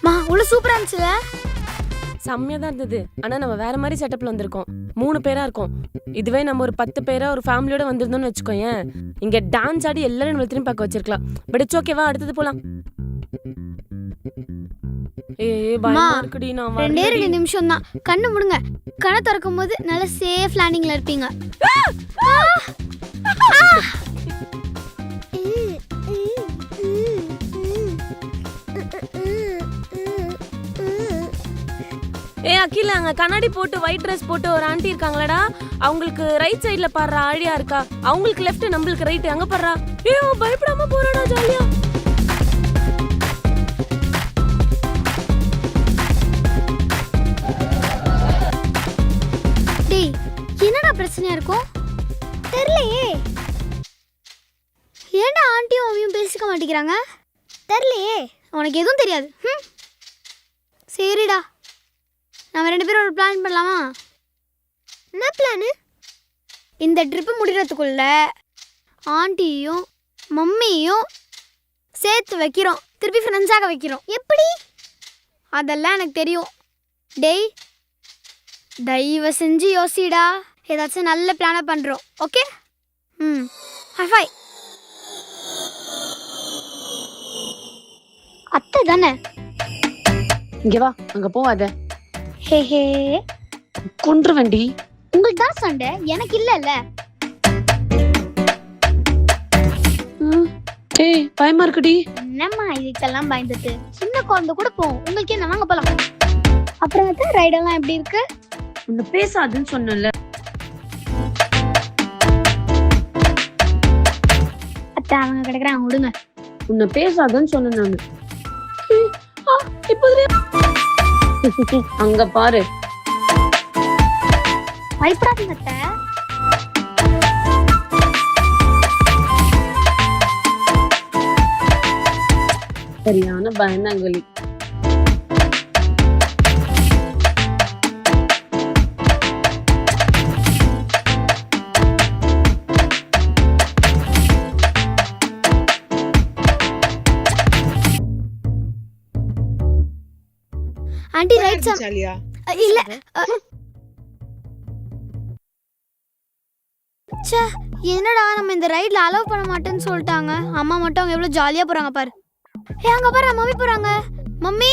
மா உள்ள சூப்பரா இருந்துச்சுல? செம்மையா தான் இருந்தது. ஆனா நம்ம வேற மாதிரி செட்டப்ல வந்திருக்கோம். மூணு பேரா இருக்கோம். இதுவே நம்ம ஒரு பத்து பேரா ஒரு ஃபேமிலியோட வந்திருந்தோம்னு வச்சுக்கோயேன். இங்க டான்ஸ் ஆடி எல்லாரும் நம்மள திரும்பி பார்க்க வச்சிருக்கலாம். பட் இட்ஸ் ஓகேவா அடுத்தது போலாம். ஏய் பயமா அம்மா, இருக்குடி நான் ரெண்டே வரலடி. ரெண்டு நிமிஷம் தான் கண்ணு முடுங்க. கண்ணை திறக்கும் போது நல்ல சேஃப் லேண்டிங்ல இருப்பீங்க. ஏய் அகில அங்க கண்ணாடி போட்டு ஒயிட் ட்ரெஸ் போட்டு ஒரு ஆண்டி இருக்காங்களடா? அவங்களுக்கு ரைட் சைடுல பாடுறா ஆழியா இருக்கா? அவங்களுக்கு லெஃப்ட் நம்மளுக்கு ரைட் அங்க பாடுறா. ஏய் அவன் பயப்படாம போறாடா ஜாலியா இருக்கும்? தெரியலையே. ஏன்டா ஆண்டியும் அவையும் பேசிக்க மாட்டேங்கிறாங்க? தெரியலையே. உனக்கு எதுவும் தெரியாது. ம் சரிடா. நம்ம ரெண்டு பேரும் ஒரு பிளான் பண்ணலாமா? என்ன பிளானு இந்த ட்ரிப்பு முடிகிறதுக்குள்ள ஆண்டியையும் மம்மியையும் சேர்த்து வைக்கிறோம். திருப்பி ஃப்ரெண்ட்ஸாக வைக்கிறோம். எப்படி? அதெல்லாம் எனக்கு தெரியும். டேய் தயவு செஞ்சு யோசிடா. ஏதாச்சும் நல்ல பிளானை பண்ணுறோம் ஓகே ம். ஹை அத்தை தானே? இங்க வா அங்க போவாத. ஹே ஹே. கொன்று வண்டி உங்களுக்கு தான் சண்டை? எனக்கு இல்லைல்ல. ஏய் பயமா இருக்குடி. என்னம்மா இதுக்கெல்லாம் பயந்துட்டு? சின்ன குழந்தை கூட போகும் உங்களுக்கு என்ன? வாங்க போலாம். அப்புறம் வந்து ரைடெல்லாம் எப்படி இருக்கு? உன்னை பேசாதுன்னு சொன்னல அவங்க கிடக்குறாங்க விடுங்க. உன்னை பேசாதன்னு சொன்னேன் நானு. அங்க பாரு. பயப்படாதீங்க அத்தை. சரியான பயந்தாங்கலி. ஆண்டி ரைட் சம் இல்ல. ச்சே என்னடா நம்ம இந்த ரைட்ல அலோவ் பண்ண மாட்டேன்னு சொல்லிட்டாங்க. அம்மா மட்டும் அவங்க எவ்வளவு ஜாலியா போறாங்க பாரு. ஏ அங்க பாரு மம்மி போறாங்க. மம்மி!